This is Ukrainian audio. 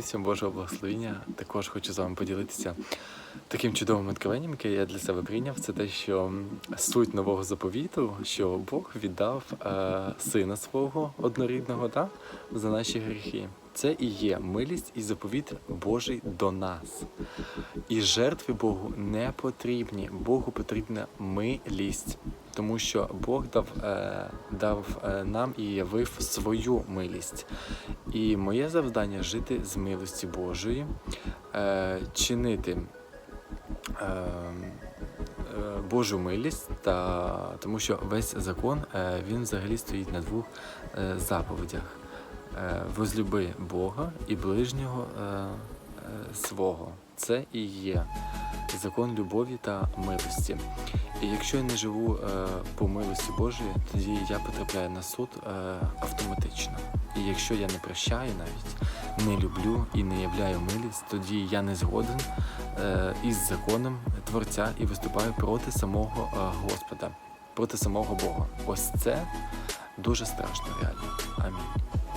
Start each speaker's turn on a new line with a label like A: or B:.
A: Всім Божого благословення. Також хочу з вами поділитися таким чудовим откровенням, яке я для себе прийняв. Це те, що суть нового заповіту, що Бог віддав е, сина свого однорідного да, за наші гріхи. Це і є милість і заповіт Божий до нас. І жертви Богу не потрібні. Богу потрібна милість, тому що Бог дав, е, дав е, нам і явив свою милість. І моє завдання жити з милості Божої, е, чинити Божу милість, та, тому що весь закон е, він взагалі стоїть на двох е, заповідях: е, возлюби Бога і ближнього е, е, свого. Це і є закон любові та милості. І якщо я не живу е, по милості Божої, тоді я потрапляю на суд е, автоматично. І якщо я не прощаю навіть, не люблю і не являю милість, тоді я не згоден е, із законом Творця і виступаю проти самого е, Господа, проти самого Бога. Ось це дуже страшно реально. Амінь.